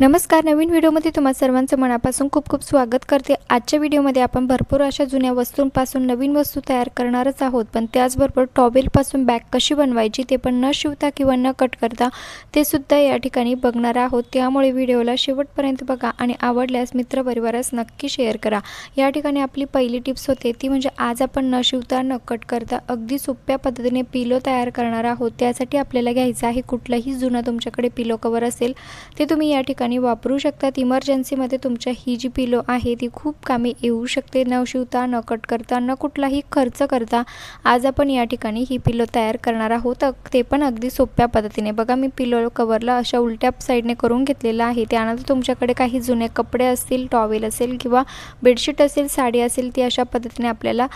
नमस्कार नवीन व्हिडिओमध्ये तुम्हा सर्वांचं मनापासून खूप खूप स्वागत करते. आजच्या व्हिडिओमध्ये आपण भरपूर अशा जुन्या वस्तूंपासून नवीन वस्तू तयार करणारच आहोत. पण त्याचबरोबर टॉवेलपासून बॅग कशी बनवायची ते पण न शिवता किंवा न कट करता ते सुद्धा या ठिकाणी बघणार आहोत. त्यामुळे व्हिडिओला शेवटपर्यंत बघा आणि आवडल्यास मित्रपरिवारास नक्की शेअर करा. या ठिकाणी आपली पहिली टिप्स होते ती म्हणजे आज आपण न शिवता न कट करता अगदी सोप्या पद्धतीने पिलो तयार करणार आहोत. त्यासाठी आपल्याला घ्यायचं आहे कुठलंही जुनं तुमच्याकडे पिलो कवर असेल ते तुम्ही या ठिकाणी वापरू शकतात. इमर्जन्सीमध्ये तुमच्या ही जी पिलो आहे ती खूप कामी येऊ शकते. न शिवता न कट करता न कुठलाही खर्च करता आज आपण या ठिकाणी ही पिलो तयार करणार आहोत. ते पण अगदी सोप्या पद्धतीने. बघा मी पिलो कवरला अशा उलट्या साईडने करून घेतलेलं आहे. त्यानंतर तुमच्याकडे काही जुने कपडे असतील टॉवेल असेल किंवा बेडशीट असेल साडी असेल ती अशा पद्धतीने आपल्याला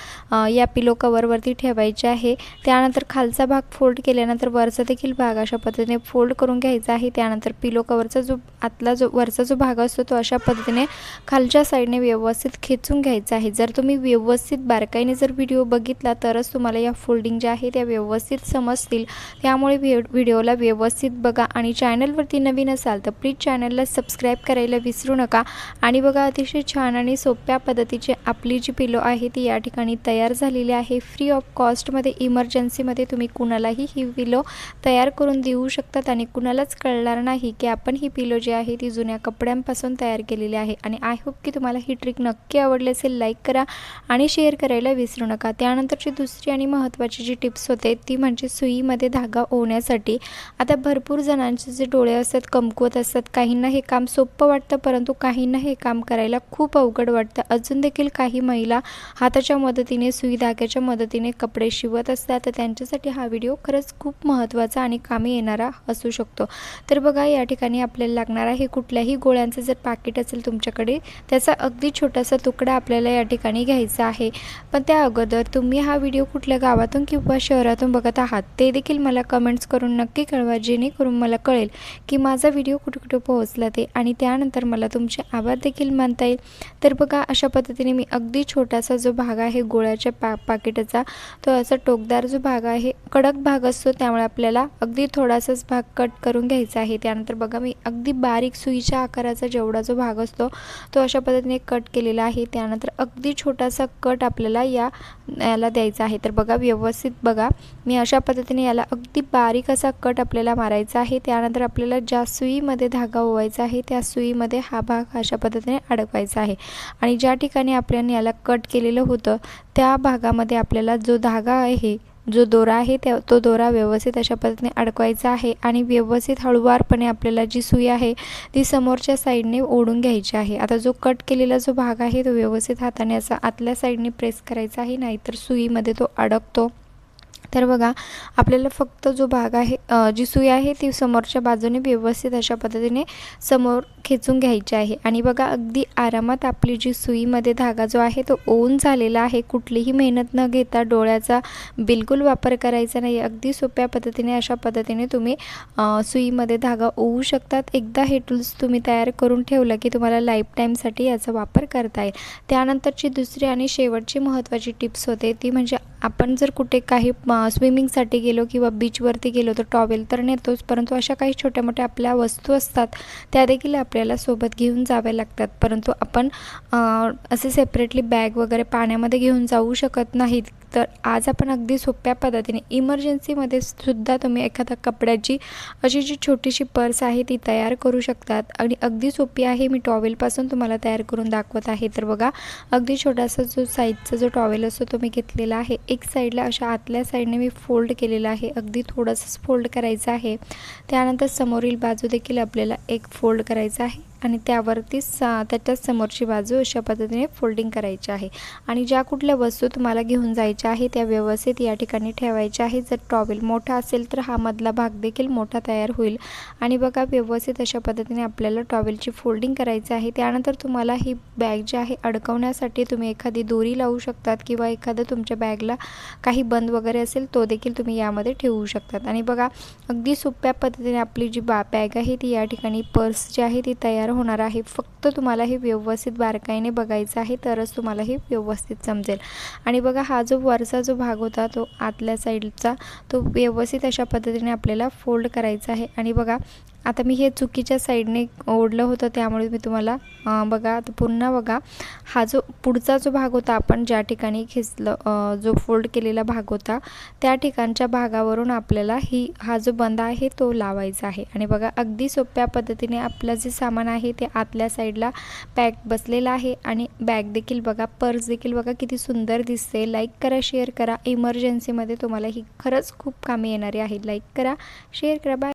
या पिलो कवरवरती ठेवायची आहे. त्यानंतर खालचा भाग फोल्ड केल्यानंतर वरचा देखील भाग अशा पद्धतीने फोल्ड करून घ्यायचा आहे. त्यानंतर पिलो कवरचा जो आतला जो वरचा जो भाग असतो तो अशा पद्धतीने खालच्या साईडने व्यवस्थित खेचून घ्यायचा आहे. जर तुम्ही व्यवस्थित बारकाईने जर व्हिडिओ बघितला तरच तुम्हाला या फोल्डिंग ज्या आहे त्या व्यवस्थित समजतील. त्यामुळे व्हि व्हिडिओला व्यवस्थित बघा आणि चॅनलवरती नवीन असाल तर प्लीज चॅनलला सबस्क्राईब करायला विसरू नका. आणि बघा अतिशय छान आणि सोप्या पद्धतीची आपली जी पिलो आहे ती या ठिकाणी तयार झालेली आहे. फ्री ऑफ कॉस्टमध्ये इमर्जन्सीमध्ये तुम्ही कुणालाही ही पिलो तयार करून देऊ शकतात आणि कुणालाच कळणार नाही की आपण ही पिलो जी आहे ती जुन्या कपड्यांपासून तयार केलेली आहे. आणि आय होप की तुम्हाला ही ट्रिक नक्की आवडली असेल लाईक करा आणि शेअर करायला विसरू नका. त्यानंतरची दुसरी आणि महत्त्वाची जी टिप्स होते ती म्हणजे सुईमध्ये धागा ओवण्यासाठी. आता भरपूर जणांचे जे डोळे असतात कमकुवत असतात काहींना हे काम सोपं वाटतं परंतु काहींना हे काम करायला खूप अवघड वाटतं. अजून देखील काही महिला हाताच्या मदतीने सुई धाग्याच्या मदतीने कपडे शिवत असतात तर त्यांच्यासाठी हा व्हिडिओ खरंच खूप महत्त्वाचा आणि कामी येणारा असू शकतो. तर बघा या ठिकाणी आपल्याला लागणार आहे कुठल्याही गोळ्यांचं जर पाकिट असेल तुमच्याकडे त्याचा अगदी छोटासा तुकडा आपल्याला या ठिकाणी घ्यायचा आहे. पण त्या अगोदर तुम्ही हा व्हिडिओ कुठल्या गावातून किंवा शहरातून बघत आहात ते देखील मला कमेंट्स करून नक्की कळवा जेणेकरून मला कळेल की माझा व्हिडिओ कुठे कुठे पोहोचला ते. आणि त्यानंतर मला तुमचे आभार देखील मानता येईल. तर बघा अशा पद्धतीने मी अगदी छोटासा जो भाग आहे गोळ्याच्या पा पाकिटाचा तो असा टोकदार जो भाग आहे कडक भाग असतो त्यामुळे आपल्याला अगदी थोडासाच भाग कट करून घ्यायचा आहे. त्यानंतर बघा मी अगदी बारीक सुईच्या आकाराचा जेवढा जो भाग असतो तो अशा पद्धतीने कट केलेला आहे. त्यानंतर अगदी छोटासा कट आपल्याला या याला द्यायचा आहे. तर बघा व्यवस्थित बघा. मी अशा पद्धतीने याला अगदी बारीक असा कट आपल्याला मारायचा आहे. त्यानंतर आपल्याला ज्या सुईमध्ये धागा ओवायचा आहे त्या सुईमध्ये हा भाग अशा पद्धतीने अडकवायचा आहे. आणि ज्या ठिकाणी आपल्याने याला कट केलेलं होतं त्या भागामध्ये आपल्याला जो धागा आहे जो दोरा आहे त्या तो दोरा व्यवस्थित अशा पद्धतीने अडकवायचा आहे आणि व्यवस्थित हळुवारपणे आपल्याला जी सुई आहे ती समोरच्या साईडने ओढून घ्यायची आहे. आता जो कट केलेला जो भाग आहे तो व्यवस्थित हाताने असा आतल्या साईडने प्रेस करायचा आहे नाहीतर सुईमध्ये तो अडकतो. तर बघा आपल्याला फक्त जो भाग आहे जी सुई आहे ती समोरच्या बाजूने व्यवस्थित अशा पद्धतीने समोर खेचून घ्यायची आहे. आणि बघा अगदी आरामात आपली जी सुईमध्ये धागा जो आहे तो ओन झालेला आहे. कुठलीही मेहनत न घेता डोळ्याचा बिलकुल वापर करायचा नाही अगदी सोप्या पद्धतीने अशा पद्धतीने तुम्ही सुईमध्ये धागा ओवू शकतात. एकदा हे टूल्स तुम्ही तयार करून ठेवलं की तुम्हाला लाईफ टाईमसाठी याचा वापर करता येईल. त्यानंतरची दुसरी आणि शेवटची महत्त्वाची टिप्स होते ती म्हणजे आपण जर कुठे काही स्विमिंगसाठी गेलो किंवा बीचवरती गेलो तर टॉवेल तर नेतोच. परंतु अशा काही छोट्या मोठ्या आपल्या वस्तू असतात त्या देखील आपल्याला सोबत घेऊन जाव्या लागतात. परंतु आपण असे सेपरेटली बॅग वगैरे पाण्यामध्ये घेऊन जाऊ शकत नाहीत. तर आज आपण अगदी सोप्या पद्धतीने इमर्जन्सीमध्ये सुद्धा तुम्ही एखाद्या कपड्याची अशी जी छोटीशी पर्स आहे ती तयार करू शकतात. आणि अगदी सोपी आहे मी टॉवेलपासून तुम्हाला तयार करून दाखवत आहे. तर बघा अगदी छोटासा जो साईजचा जो टॉवेल असतो तो मी घेतलेला आहे. एक साईडला अशा आतल्या साईडने मी फोल्ड केलेला आहे. अगदी थोडंसंच फोल्ड करायचं आहे. त्यानंतर समोरील बाजू देखील आपल्याला एक फोल्ड करायचा आहे. आणि त्यावरती सा त्याच्याच समोरची बाजू अशा पद्धतीने फोल्डिंग करायची आहे. आणि ज्या कुठल्या वस्तू तुम्हाला घेऊन जायच्या आहे त्या व्यवस्थित या ठिकाणी ठेवायच्या आहे जर टॉवेल मोठा असेल तर हा मधला भाग देखील मोठा तयार होईल. आणि बघा व्यवस्थित अशा पद्धतीने आपल्याला टॉवेलची फोल्डिंग करायची आहे. त्यानंतर तुम्हाला ही बॅग जी आहे अडकवण्यासाठी तुम्ही एखादी दोरी लावू शकतात किंवा एखादं तुमच्या बॅगला काही बंद वगैरे असेल तो देखील तुम्ही यामध्ये ठेवू शकतात. आणि बघा अगदी सोप्या पद्धतीने आपली जी बा बॅग आहे ती या ठिकाणी पर्स जी आहे ती तयार होणार आहे. फक्त तुम्हाला हे व्यवस्थित बारकाईने बघायचं आहे तरच तुम्हाला हे व्यवस्थित समजेल. आणि बघा हा जो वरचा जो भाग होता तो आतल्या साईडचा तो व्यवस्थित अशा पद्धतीने आपल्याला फोल्ड करायचा आहे. आणि बघा आता मी हे चुकीच्या साईडने ओढलं होतं त्यामुळे मी तुम्हाला बघा आता पुन्हा बघा. हा जो पुढचा जो भाग होता आपण ज्या ठिकाणी खेचलं जो फोल्ड केलेला भाग होता त्या ठिकाणच्या भागावरून आपल्याला ही हा जो बंद आहे तो लावायचा आहे. आणि बघा अगदी सोप्या पद्धतीने आपलं जे सामान आहे ते आतल्या साईडला पॅक बसलेला आहे. आणि बॅग देखील बघा पर्स देखील बघा किती सुंदर दिसते लाईक करा शेअर करा. इमर्जन्सीमध्ये तुम्हाला ही खरंच खूप कामी येणारी आहे. लाईक करा शेअर करा. बाय